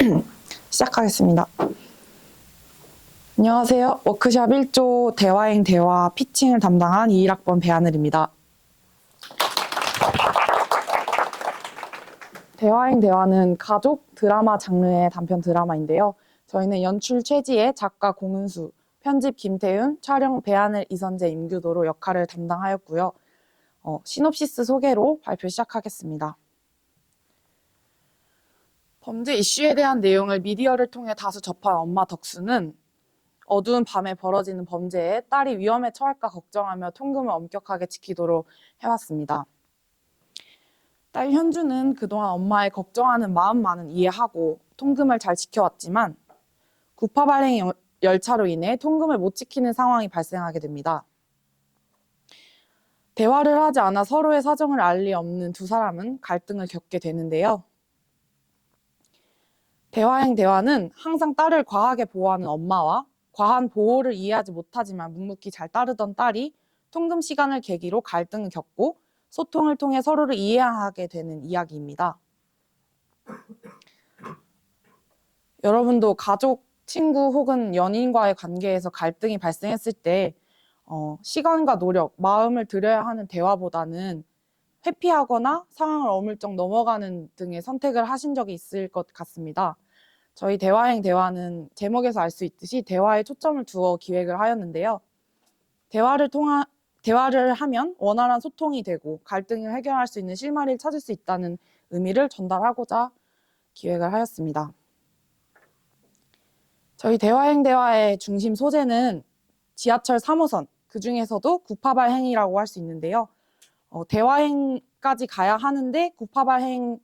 시작하겠습니다. 안녕하세요. 워크샵 1조 대화행 대화 피칭을 담당한 21학번 배하늘입니다. 대화행 대화는 가족 드라마 장르의 단편 드라마인데요. 저희는 연출 최지혜, 작가 공은수, 편집 김태윤, 촬영 배하늘, 이선재, 임규도로 역할을 담당하였고요. 어, 시놉시스 소개로 발표 시작하겠습니다. 범죄 이슈에 대한 내용을 미디어를 통해 다수 접한 엄마 덕수는 어두운 밤에 벌어지는 범죄에 딸이 위험에 처할까 걱정하며 통금을 엄격하게 지키도록 해왔습니다. 딸 현주는 그동안 엄마의 걱정하는 마음만은 이해하고 통금을 잘 지켜왔지만 구파 발행 열- 열차로 인해 통금을 못 지키는 상황이 발생하게 됩니다. 대화를 하지 않아 서로의 사정을 알 리 없는 두 사람은 갈등을 겪게 되는데요. 대화행 대화는 항상 딸을 과하게 보호하는 엄마와 과한 보호를 이해하지 못하지만 묵묵히 잘 따르던 딸이 통금 시간을 계기로 갈등을 겪고 소통을 통해 서로를 이해하게 되는 이야기입니다. 여러분도 가족, 친구 혹은 연인과의 관계에서 갈등이 발생했을 때 어, 시간과 노력, 마음을 들여야 하는 대화보다는 회피하거나 상황을 어물쩍 넘어가는 등의 선택을 하신 적이 있을 것 같습니다. 저희 대화행 대화는 제목에서 알 수 있듯이 대화에 초점을 두어 기획을 하였는데요. 대화를 통한 대화를 하면 원활한 소통이 되고 갈등을 해결할 수 있는 실마리를 찾을 수 있다는 의미를 전달하고자 기획을 하였습니다. 저희 대화행 대화의 중심 소재는 지하철 3호선, 그 중에서도 구파발 행이라고 할 수 있는데요. 어, 대화행까지 가야 하는데 구파발 행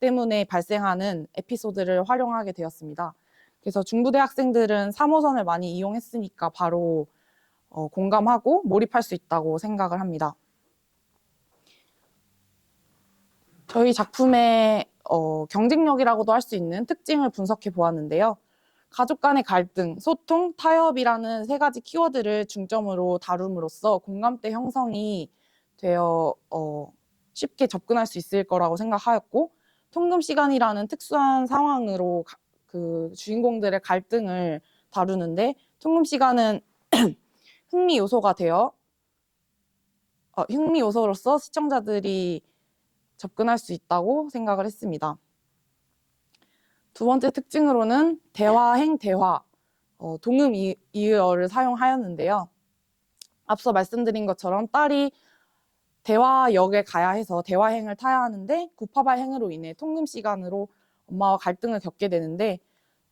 때문에 발생하는 에피소드를 활용하게 되었습니다. 그래서 중부대 학생들은 3호선을 많이 이용했으니까 바로 어, 공감하고 몰입할 수 있다고 생각을 합니다. 저희 작품의 어, 경쟁력이라고도 할 수 있는 특징을 분석해 보았는데요. 가족 간의 갈등, 소통, 타협이라는 세 가지 키워드를 중점으로 다룸으로써 공감대 형성이 되어 어, 쉽게 접근할 수 있을 거라고 생각하였고 통금 시간이라는 특수한 상황으로 가- 그 주인공들의 갈등을 다루는데 통금 시간은 흥미 요소가 되어 어, 흥미 요소로서 시청자들이 접근할 수 있다고 생각을 했습니다. 두 번째 특징으로는 대화행 대화, 어, 동음 이- 이의어를 사용하였는데요. 앞서 말씀드린 것처럼 딸이 대화역에 가야 해서 대화행을 타야 하는데 구파발 행으로 인해 통금 시간으로 엄마와 갈등을 겪게 되는데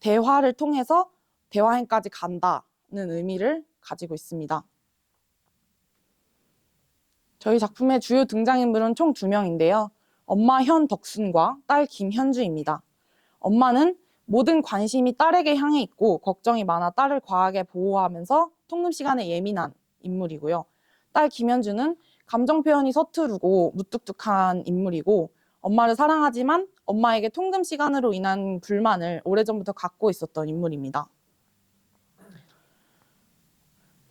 대화를 통해서 대화행까지 간다는 의미를 가지고 있습니다. 저희 작품의 주요 등장인물은 총 두 명인데요. 엄마 현덕순과 딸 김현주입니다. 엄마는 모든 관심이 딸에게 향해 있고 걱정이 많아 딸을 과하게 보호하면서 통금 시간에 예민한 인물이고요. 딸 김현주는 감정 표현이 서투르고 무뚝뚝한 인물이고 엄마를 사랑하지만 엄마에게 통금 시간으로 인한 불만을 오래전부터 갖고 있었던 인물입니다.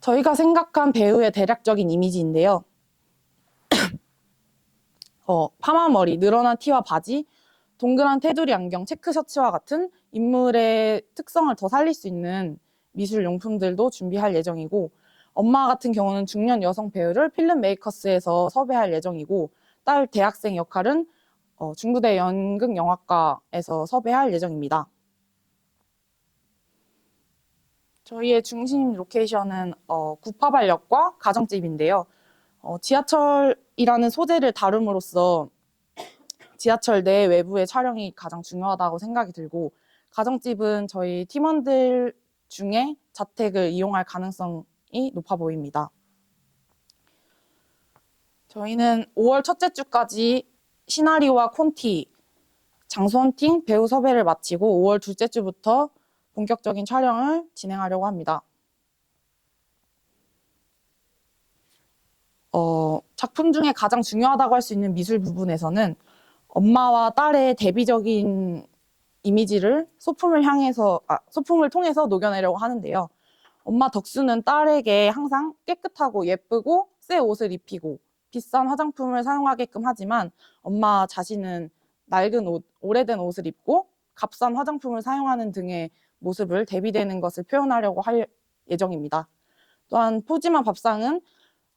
저희가 생각한 배우의 대략적인 이미지인데요. 어, 파마 머리, 늘어난 티와 바지, 동그란 테두리 안경, 체크 셔츠와 같은 인물의 특성을 더 살릴 수 있는 미술 용품들도 준비할 예정이고 엄마 같은 경우는 중년 여성 배우를 필름 메이커스에서 섭외할 예정이고 딸 대학생 역할은 어, 중부대 연극영화과에서 섭외할 예정입니다. 저희의 중심 로케이션은 어, 구파발역과 가정집인데요. 어, 지하철이라는 소재를 다룸으로써 지하철 내 외부의 촬영이 가장 중요하다고 생각이 들고 가정집은 저희 팀원들 중에 자택을 이용할 가능성 이 높아 보입니다. 저희는 5월 첫째 주까지 시나리오와 콘티, 장소 헌팅, 배우 섭외를 마치고 5월 둘째 주부터 본격적인 촬영을 진행하려고 합니다. 어, 작품 중에 가장 중요하다고 할 수 있는 미술 부분에서는 엄마와 딸의 대비적인 이미지를 소품을 향해서, 아, 소품을 통해서 녹여내려고 하는데요. 엄마 덕수는 딸에게 항상 깨끗하고 예쁘고 새 옷을 입히고 비싼 화장품을 사용하게끔 하지만 엄마 자신은 낡은 옷, 오래된 옷을 입고 값싼 화장품을 사용하는 등의 모습을 대비되는 것을 표현하려고 할 예정입니다. 또한 푸짐한 밥상은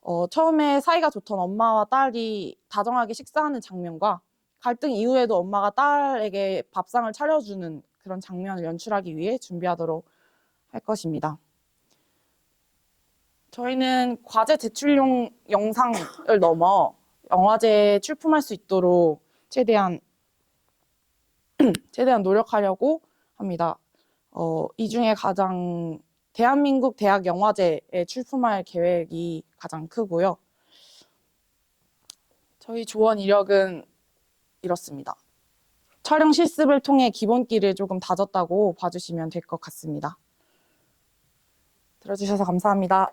어, 처음에 사이가 좋던 엄마와 딸이 다정하게 식사하는 장면과 갈등 이후에도 엄마가 딸에게 밥상을 차려주는 그런 장면을 연출하기 위해 준비하도록 할 것입니다. 저희는 과제 제출용 영상을 넘어 영화제에 출품할 수 있도록 최대한 최대한 노력하려고 합니다. 어, 이 중에 가장 대한민국 대학 영화제에 출품할 계획이 가장 크고요. 저희 조원 이력은 이렇습니다. 촬영 실습을 통해 기본기를 조금 다졌다고 봐주시면 될 것 같습니다. 들어주셔서 감사합니다.